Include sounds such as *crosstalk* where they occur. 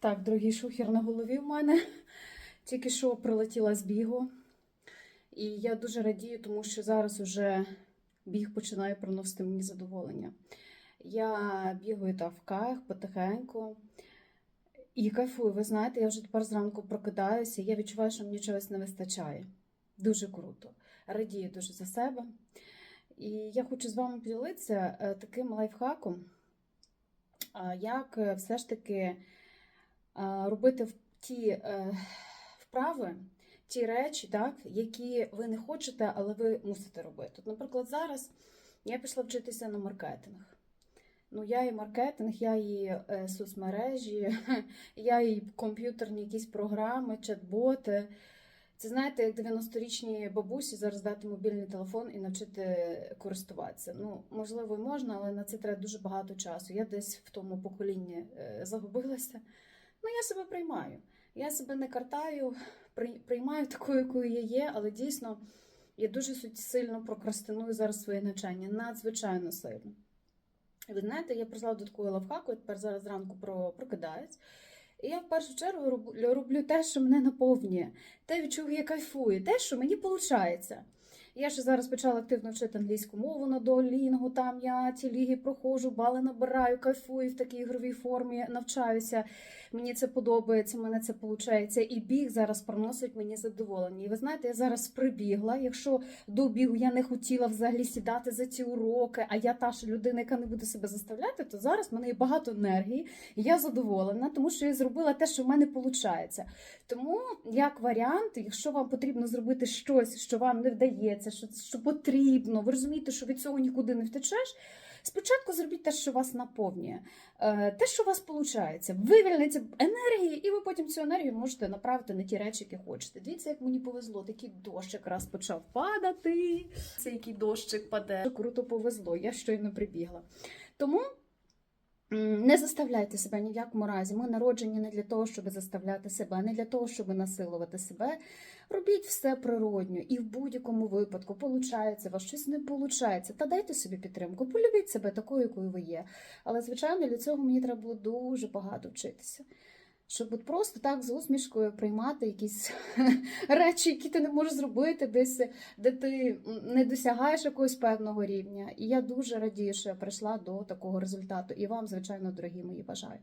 Так, дорогий шухер на голові в мене. Тільки що прилетіла з бігу. І я дуже радію, тому що зараз уже біг починає приносити мені задоволення. Я бігаю та в каях потихеньку. І кайфую, ви знаєте, я вже тепер зранку прокидаюся, я відчуваю, що мені чогось не вистачає. Дуже круто. Радію дуже за себе. І я хочу з вами поділитися е, таким лайфхаком, як е, все ж таки робити ті е, вправи, ті речі, так, які ви не хочете, але ви мусите робити. От, наприклад, зараз я пішла вчитися на маркетинг. Ну, я і маркетинг, я і е, соцмережі, *laughs* я і комп'ютерні якісь програми, чат-боти. Це знаєте, як 90-річні бабусі зараз дати мобільний телефон і навчити користуватися. Ну, можливо, можна, але на це треба дуже багато часу. Я десь в тому поколінні е, загубилася. Ну, я себе приймаю. Я себе не картаю, приймаю такою, якою я є, але дійсно я дуже сильно прокрастиную зараз своє навчання, надзвичайно сильно. Ви знаєте, я прийшла до такого лавхаку, я тепер зараз зранку прокидаюсь. І я в першу чергу роблю, роблю те, що мене наповнює, те, від чого я кайфую, те, що мені виходить. Я ще зараз почала активно вчити англійську мову на долінгу, там я ті ліги проходжу, бали набираю, кайфую в такій ігровій формі, навчаюся. Мені це подобається, мене це виходить. І біг зараз приносить мені задоволення. І ви знаєте, я зараз прибігла. Якщо до бігу я не хотіла взагалі сідати за ці уроки, а я та ж людина, яка не буде себе заставляти, то зараз в мене є багато енергії, я задоволена, тому що я зробила те, що в мене виходить. Тому, як варіант, якщо вам потрібно зробити щось, що вам не вдається, що, що потрібно, ви розумієте, що від цього нікуди не втечеш. Спочатку зробіть те, що вас наповнює, е, те, що у вас виходить. Вивільниться енергії, і ви потім цю енергію можете направити на ті речі, які хочете. Дивіться, як мені повезло. Такий дощ якраз почав падати. Це який дощик паде. Круто повезло, я щойно прибігла. Тому не заставляйте себе ні в якому разі. Ми народжені не для того, щоб заставляти себе, не для того, щоб насилувати себе. Робіть все природньо, і в будь-якому випадку получається, вас щось не получається. Та дайте собі підтримку, полюбіть себе такою, якою ви є. Але, звичайно, для цього мені треба було дуже багато вчитися. Щоб от просто так з усмішкою приймати якісь *laughs* речі, які ти не можеш зробити, десь де ти не досягаєш якогось певного рівня. І я дуже радію, що я прийшла до такого результату. І вам, звичайно, дорогі мої, бажаю.